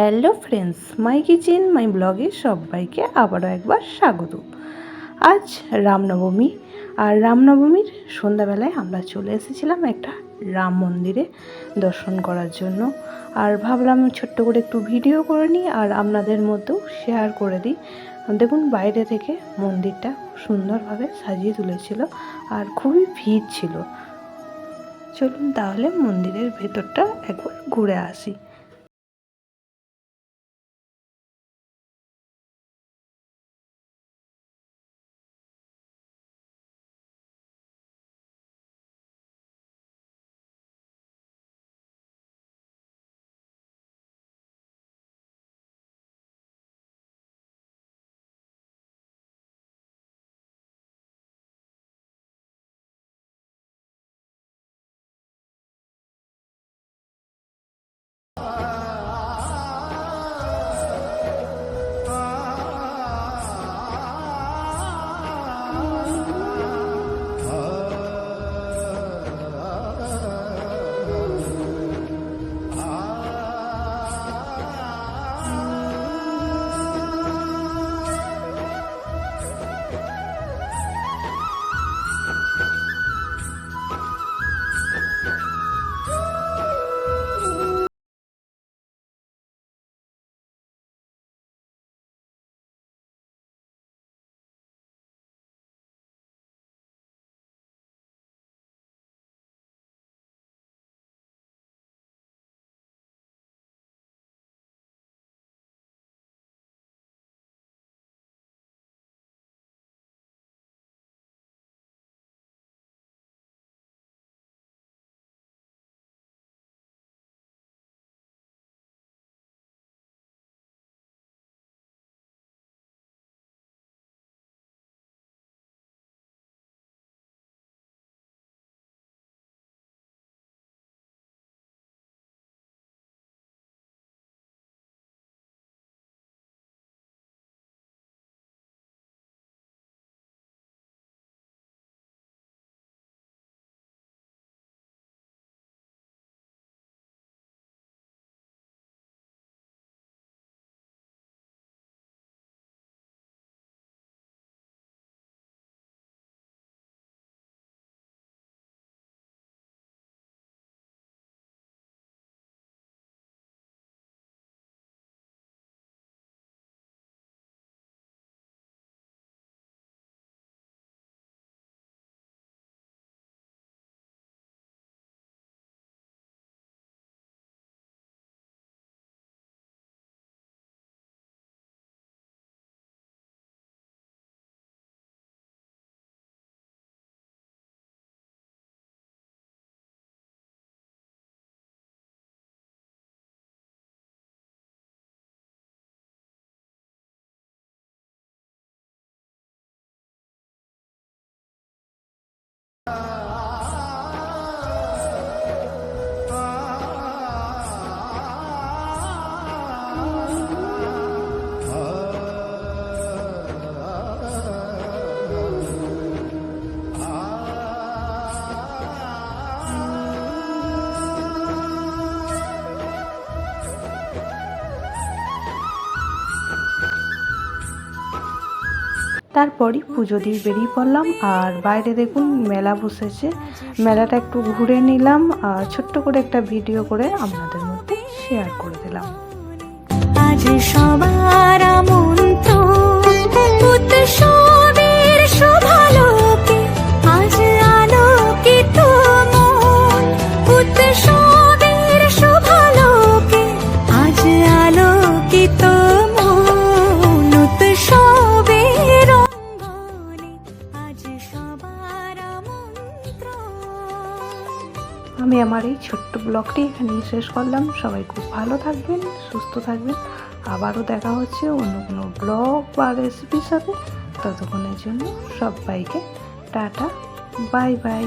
Hello friends, my kitchen, my ব্লগে সবাইকে আবারও একবার স্বাগত। আজ রামনবমী, আর রামনবমীর সন্ধ্যাবেলায় আমরা চলে এসেছিলাম একটা রাম মন্দিরে দর্শন করার জন্য। আর ভাবলাম ছোট্ট করে একটু ভিডিও করে নিই আর আপনাদের মধ্যেও শেয়ার করে দিই। দেখুন, বাইরে থেকে মন্দিরটা সুন্দরভাবে সাজিয়ে তুলেছিল আর খুবই ভিড় ছিল। চলুন তাহলে মন্দিরের ভেতরটা একবার ঘুরে আসি। তারপরই পুজো দিয়ে বেরিয়ে পড়লাম। আর বাইরে দেখুন মেলা বসেছে। মেলাটা একটু ঘুরে নিলাম। আর ছোট্ট করে একটা ভিডিও করে আপনাদের মধ্যে শেয়ার করে দিলাম। আজ সবার আমন্ত্রণ আমি আমার এই ছোট্ট ব্লগটি এখানেই শেষ করলাম। সবাই খুব ভালো থাকবেন, সুস্থ থাকবেন। আবারও দেখা হচ্ছে অন্য কোনো ব্লগ বা রেসিপির সাথে। ততক্ষণের জন্য সবাইকে টাটা, বাই বাই।